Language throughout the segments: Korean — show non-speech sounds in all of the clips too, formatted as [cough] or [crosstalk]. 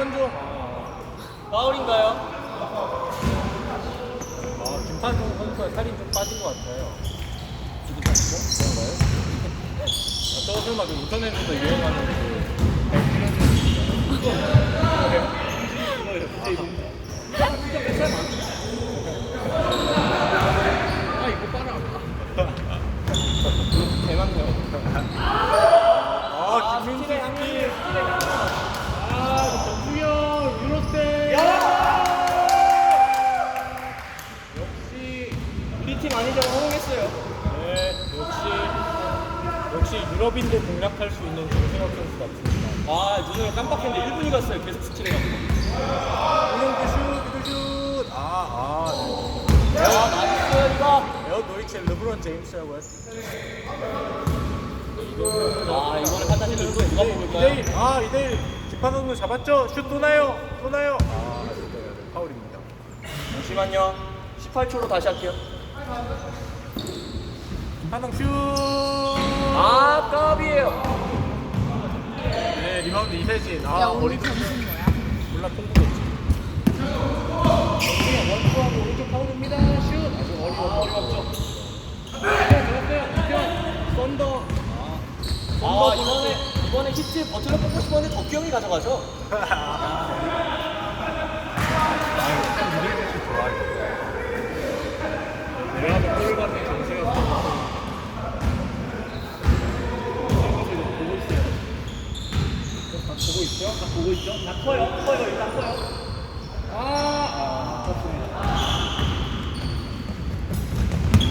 장원종. 파울인가요? 아, 김판종 선수가 살이 좀 빠진 것 같아요. 지금 빠지죠? 그런가요? 아, 저 설마 그 인터넷에서 유행하는 그아 이거 빨아. 대박네요. 아 김민수 스킬. 아 정수영 유로스. 역시 우리 팀 아니자고 허용했어요. 네, 역시 역시 유럽인도 공략할 수 있는 정승혁 선수 같습니다. 아, 눈을 깜빡했는데 1분이 갔어요. 계속 스킬해가지고. 이영구 슛, 미들 슛. 아, 아. 네. 아, 나이스, 이거. 에어 노이첼 르브론 제임스라고 했습니다. 아, 이번에 판타지를 누가 누가 뽑을까요? 2대1. 아, 2대1. 김판 선수 잡았죠? 슛 또 나요. 또 나요. 아, 진짜요. 파울입니다. 잠시만요. 18초로 다시 할게요. 한동 슛. 아. 네, 리바운드 이세진. 아, 야 오늘 머리 점심 뭐야? 몰라 통보겠지. 원투하고 오른쪽 파울입니다. 슛. 아주 어려워, 어려웠죠. 좋았어요. 썬더. 아, 이번에, 이번에 히트 버틀러 뽑고 싶었는데 덕기 형이 가져가죠. [laughs] 내가 보고 있죠? 다 보고 있죠? 다 커요, 커요, 일단 커요. 아, 아, 컸습니다.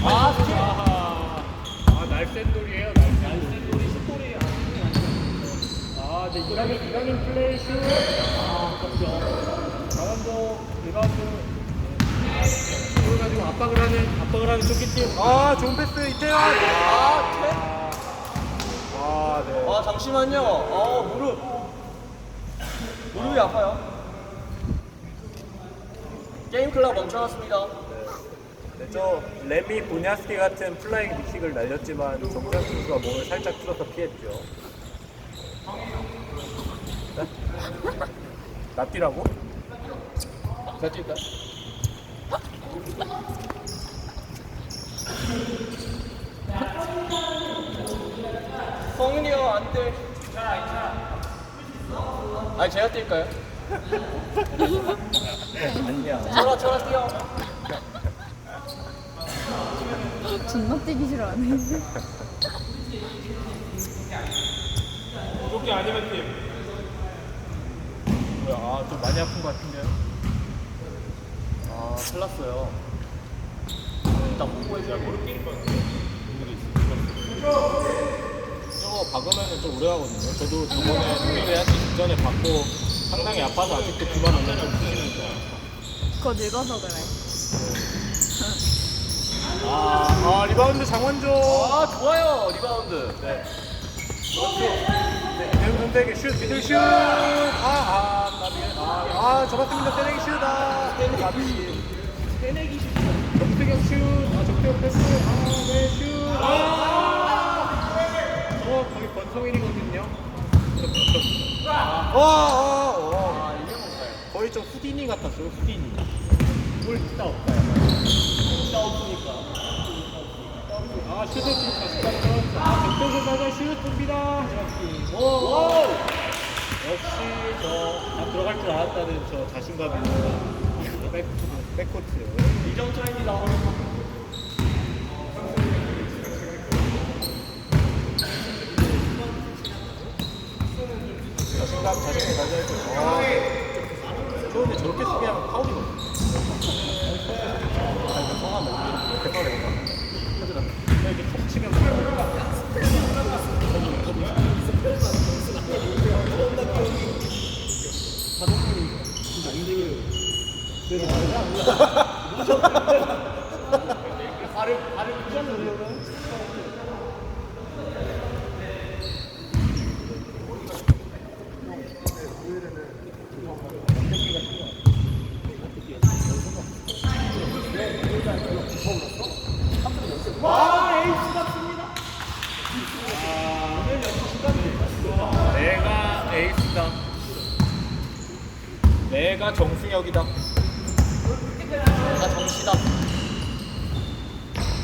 아, 스킬. 아하. 아, 날쌘 돌이에요, 날쌘돌. 날쌘 돌이 슛돌이 아, 이제 이강인, 이강인 플레이 슛. 아, 아깝죠. 강원도 리바운드. 가지고 압박을 하는, 압박을 하는 쇼키팀. 아, 좋은 패스, 이태현. 아, 아, 네. 아, 잠시만요. 어, 무릎. 무릎이 아파요. 게임 클럽 멈춰놨습니다. 네, 저 레미 보냐스키 같은 플라잉 빅킥을 날렸지만 정찬 선수가 몸을 살짝 틀어서 피했죠. 네? 납디라고? 잘 뛸까? 성윤이 형, 안 돼. 아 니, 제가 뛸까요? 아니야. 저라, 저라 뛰어. 존나 뛰기 싫어하네. 무조건 아니면 팀. 뭐야, 아, 좀 많이 아픈 것 같은데요? 아, 큰일 났어요. 일단 홍보해줘야 무릎 끼는 거저 거 박으면 좀 오래 하거든요. 저도 저번에 하기 직전에 받고 상당히 아파서 아직도 그만 오면 좀 힘듭니다. 그거 늙어서 그래. 아, 아 리바운드 장원조. 아, 좋아요, 리바운드. 네. 네, 이현 선택의 슛, 미들 슛. 아, 아, 나비. 아, 아, 잡았습니다. 세네기 슛. 아, 나비. 세네기 슛. 정태경 슛. 아, 정태경 패스. 아, 네, 슛. 아, 저 거기 권성일이거든요. 와, 와, 와. 아, 이게 뭔가요? 거의 좀 후디니 같았어요, 후디니. 골 진짜 없다. 없으니까. 아, 슛을. 아, 백도전 맞아 슛입니다. 정확히. 오, 오! 역시 저 다 들어갈 줄 알았다는 저 자신감이 있습니다. 백, 백코트. 2점 차입니다. 자신감, 자신감 가져야죠. 아, 좋은데 저렇게 쓰게 하면 파울이거든요. 아, 이거 성함 어떻게 이렇게 파울인가? 이렇게 턱 치면 파울. 발을, 발을 내가 에이스다. 내가 정승혁이다. 내가 정시다.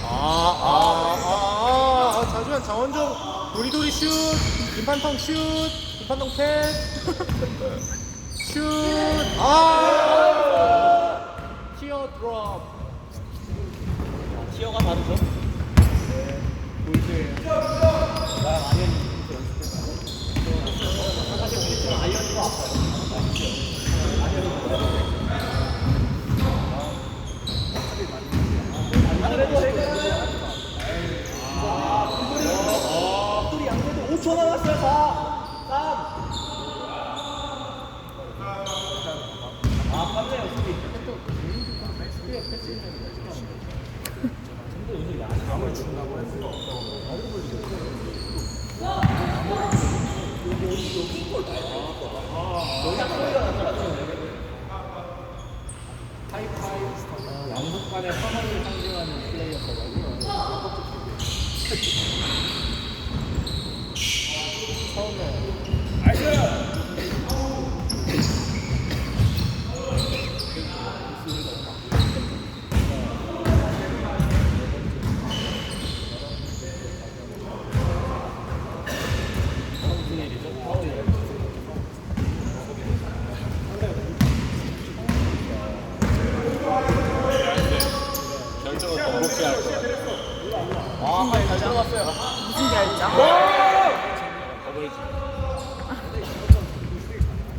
아, 아, 아, 아, 잠시만, 장원종, 도리도리 슛, 김판통 슛, 김판통 캔, 슛, 아, 티어 드롭. 티어가 다르죠? 네, 골드예요. 나랑 아이언이 연습했잖아. 사실 우리 팀은 아이언이가 아파요. 그래도 우리 양대도 5초 남았어요. 4, 3. 아, 맞네요, 수비. 양국 간의 화합을 상징하는 플레이였어가지고. 처음에. 무슨 일이죠? 파울이에요. 결정을 번복해야 할 거야. 아, 팔잘 들어갔어요. 무슨 결정?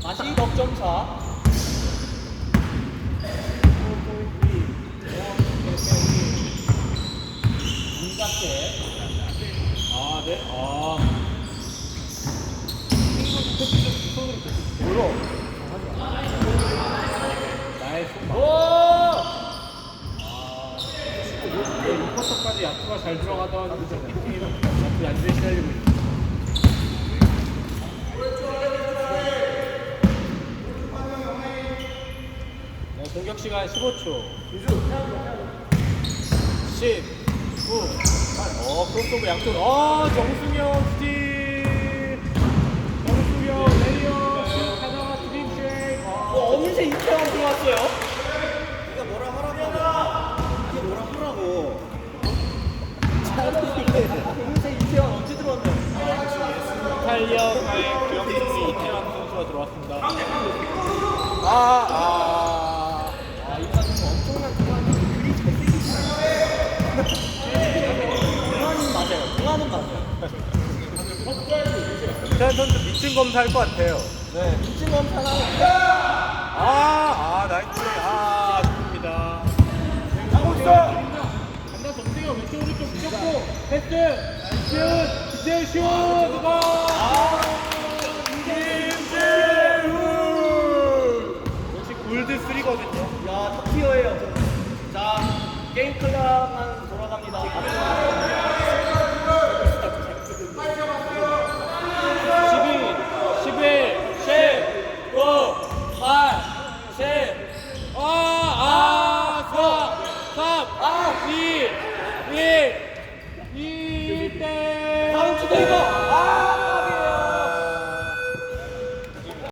다시 넉점 차. 아, 네. 아. 물어. 나의 손. 오! 네, 6쿼터까지 야투가 잘 들어가던 팀이 야투 안주에 시달리고. 네, 공격 시간 15초. 10, 9, 8. 어, 크로스오버 양쪽. 어, 정승영 스틸. 정승영 레이어. 슛 하나 드림 쉐이크. 어, 어느새 이태원 들어왔어요. 네가 뭐라 하라고 이게 뭐라 하라고 어느새 이태원 언제 들어왔나요? 이탈리아의 귀염둥이 이태환 선수가 들어왔습니다. 아, 아. 아, 이 선수 엄청난 맞아요. 맞아요. 미친 검사할 것 같아요. 네, 민증 검사나 아, 아, 나이스. 아, 아쉽습니다. 하고 있어! 간다, 정승이 왼쪽 오른쪽 무조건 패스! 슛! 기재 슛! 아, 스피어예요. 자, 게임 클럽만 돌아갑니다.